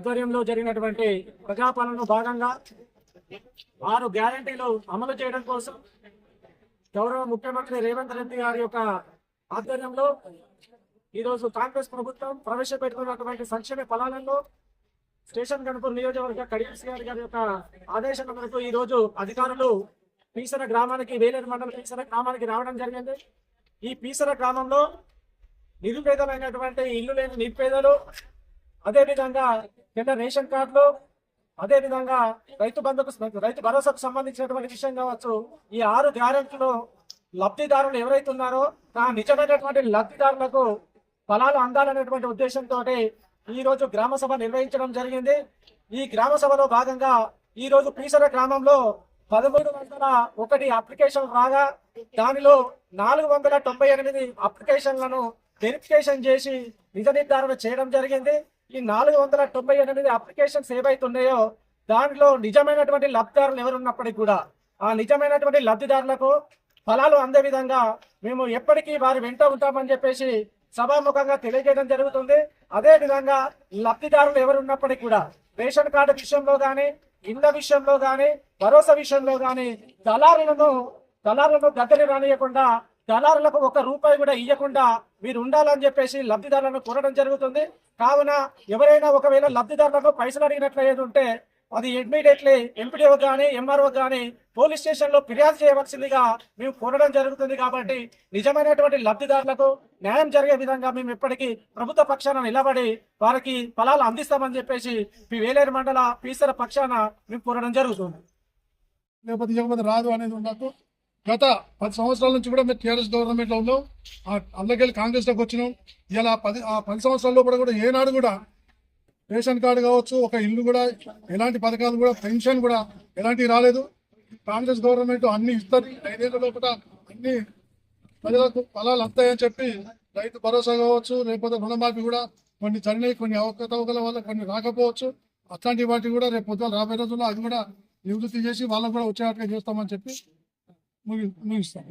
ఆధ్వర్యంలో జరిగినటువంటి ప్రజాపాలనలో భాగంగా ఆరు గ్యారంటీలు అమలు చేయడం కోసం గౌరవ ముఖ్యమంత్రి రేవంత్ రెడ్డి గారి యొక్క ఆధ్వర్యంలో ఈరోజు కాంగ్రెస్ ప్రభుత్వం ప్రవేశపెట్టుకున్నటువంటి సంక్షేమ ఫలాలలో స్టేషన్ గణపూర్ నియోజకవర్గ కడియస్ గారి గారి యొక్క ఆదేశాల మేరకు ఈరోజు అధికారులు పీసర గ్రామానికి వేలేరు మండలం పీసర గ్రామానికి రావడం జరిగింది. ఈ పీసర గ్రామంలో నిరుపేదలైనటువంటి ఇల్లు లేని నిరుపేదలు అదేవిధంగా కింద రేషన్ కార్డులు అదేవిధంగా రైతు బంధుకు రైతు భరోసాకు సంబంధించినటువంటి విషయం కావచ్చు ఈ ఆరు గ్యారెంటీలు లబ్ధిదారులు ఎవరైతే ఉన్నారో ఆ నిజమైనటువంటి లబ్ధిదారులకు ఫలాలు అందాలనేటువంటి ఉద్దేశంతో ఈరోజు గ్రామ సభ నిర్వహించడం జరిగింది. ఈ గ్రామ సభలో భాగంగా ఈ రోజు పీసర గ్రామంలో పదమూడు వందల ఒకటి అప్లికేషన్ రాగా దానిలో నాలుగు వందల తొంభై ఎనిమిది అప్లికేషన్లను వెరిఫికేషన్ చేసి నిజ నిర్ధారణ చేయడం జరిగింది. ఈ నాలుగు వందల తొంభై ఎనిమిది అప్లికేషన్స్ ఏవైతున్నాయో దానిలో నిజమైనటువంటి లబ్ధిదారులు ఎవరున్నప్పటికీ కూడా ఆ నిజమైనటువంటి లబ్ధిదారులకు ఫలాలు అందే విధంగా మేము ఎప్పటికీ వారి వెంట ఉంటామని చెప్పేసి సభాముఖంగా తెలియజేయడం జరుగుతుంది. అదే విధంగా లబ్ధిదారులు ఎవరున్నప్పటికీ కూడా రేషన్ కార్డు విషయంలో కానీ ఇళ్ళ విషయంలో కానీ భరోసా విషయంలో కానీ దళారులను దళారులను గద్దెని రానియకుండా దళారులకు ఒక రూపాయి కూడా ఇవ్వకుండా మీరు ఉండాలని చెప్పేసి లబ్ధిదారులను కోరడం జరుగుతుంది. కావున ఎవరైనా ఒకవేళ లబ్ధిదారులకు పైసలు అడిగినట్లు ఉంటే అది ఇమ్మీడియట్లీ ఎంపీడీఓ కానీ ఎంఆర్ఓ కానీ పోలీస్ స్టేషన్లో ఫిర్యాదు చేయవలసిందిగా మేము కోరడం జరుగుతుంది కాబట్టి నిజమైనటువంటి లబ్ధిదారులకు న్యాయం జరిగే విధంగా మేము ఇప్పటికీ ప్రభుత్వ పక్షాన నిలబడి వారికి ఫలాలు అందిస్తామని చెప్పేసి మీ వేలేరు మండల పీసర పక్షాన మేము కోరడం జరుగుతుంది. లేకపోతే రాదు అనేది ఉండదు. గత పది సంవత్సరాల నుంచి కూడా మేము టీఆర్ఎస్ గవర్నమెంట్లో ఉన్నాం. ఆ అందుకెళ్ళి కాంగ్రెస్లోకి వచ్చినాం. ఇలా పది ఆ పది సంవత్సరాల్లో కూడా కూడా ఏనాడు కూడా రేషన్ కార్డు కావచ్చు ఒక ఇల్లు కూడా ఎలాంటి పథకాలు కూడా పెన్షన్ కూడా ఎలాంటివి రాలేదు. కాంగ్రెస్ గవర్నమెంట్ అన్ని ఇస్తుంది. ఐదేళ్ళ లోపల అన్ని ప్రజలకు ఫలాలు వస్తాయని చెప్పి రైతు భరోసా కావచ్చు లేకపోతే రుణమాఫీ కూడా కొన్ని జరిగినాయి. కొన్ని అవకతవకల వల్ల కొన్ని రాకపోవచ్చు. అట్లాంటి వాటి కూడా రేపు పొద్దున రాబోయే రోజుల్లో అది కూడా నివృత్తి చేసి వాళ్ళకు కూడా వచ్చేటట్టుగా చేస్తామని చెప్పి 那个那个谁